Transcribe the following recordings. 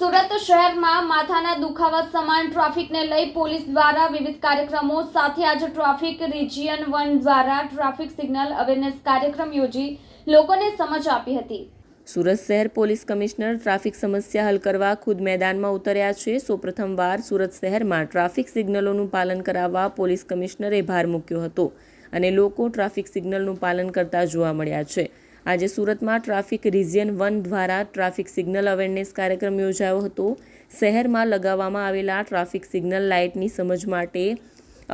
સુરત શહેરમાં માથાના દુખાવા સમાન ટ્રાફિકને લઈ પોલીસ દ્વારા વિવિધ કાર્યક્રમો સાથે આજે ટ્રાફિક રિજિયન વન દ્વારા ટ્રાફિક સિગ્નલ અવેરનેસ કાર્યક્રમ યોજી લોકોને સમજ આપી હતી. સુરત શહેર પોલીસ કમિશનર ટ્રાફિક સમસ્યા હલ કરવા ખુદ મેદાનમાં ઉતર્યા છે. સૌપ્રથમવાર સુરત શહેરમાં ટ્રાફિક સિગ્નલોનું પાલન કરાવવા પોલીસ કમિશનરે ભાર મૂક્યો હતો અને લોકો ટ્રાફિક સિગ્નલનું પાલન કરતા જોવા મળ્યા છે. આજે સુરતમાં ટ્રાફિક રિજિયન વન દ્વારા ટ્રાફિક સિગ્નલ અવેરનેસ કાર્યક્રમ યોજાયો હતો. શહેરમાં લગાવવામાં આવેલા ટ્રાફિક સિગ્નલ લાઇટની સમજ માટે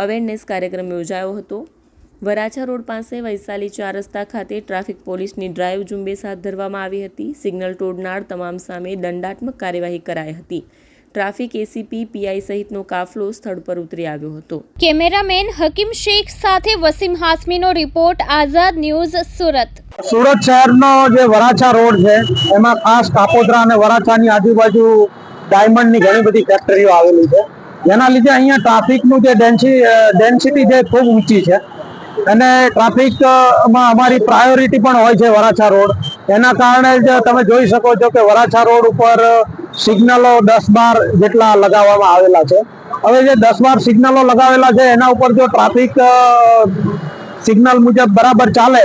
અવેરનેસ કાર્યક્રમ યોજાયો હતો. વરાછા રોડ પાસે વૈશાલી ચાર રસ્તા ખાતે ટ્રાફિક પોલીસની ડ્રાઈવ ઝુંબેશ હાથ ધરવામાં આવી હતી. સિગ્નલ તોડનાર તમામ સામે દંડાત્મક કાર્યવાહી કરાઈ હતી. ટ્રાફિક એસીપી પીઆઈ સહિતનો કાફલો સ્થળ પર ઉતરી આવ્યો હતો. કેમેરામેન હકીમ શેખ સાથે વસીમ હાસમીનો રિપોર્ટ, આઝાદ ન્યૂઝ સુરત. સુરત શહેરનો જે વરાછા રોડ છે, એમાં ખાસ કાપોદ્રા અને વરાછાની આજુબાજુ ડાયમંડની ઘણી બધી ફેક્ટરીઓ આવેલી છે. જેના લીધે અહીંયા ટ્રાફિકનું જે ડેન્સિટી છે ખૂબ ઊંચી છે. અને ટ્રાફિકમાં અમારી પ્રાયોરિટી પણ હોય છે વરાછા રોડ. એના કારણે જ તમે જોઈ શકો છો કે વરાછા રોડ ઉપર સિગ્નલો દસ બાર જેટલા લગાવવામાં આવેલા છે. હવે જે દસ બાર સિગ્નલો લગાવેલા છે, એના ઉપર જો ટ્રાફિક સિગ્નલ મુજબ બરાબર ચાલે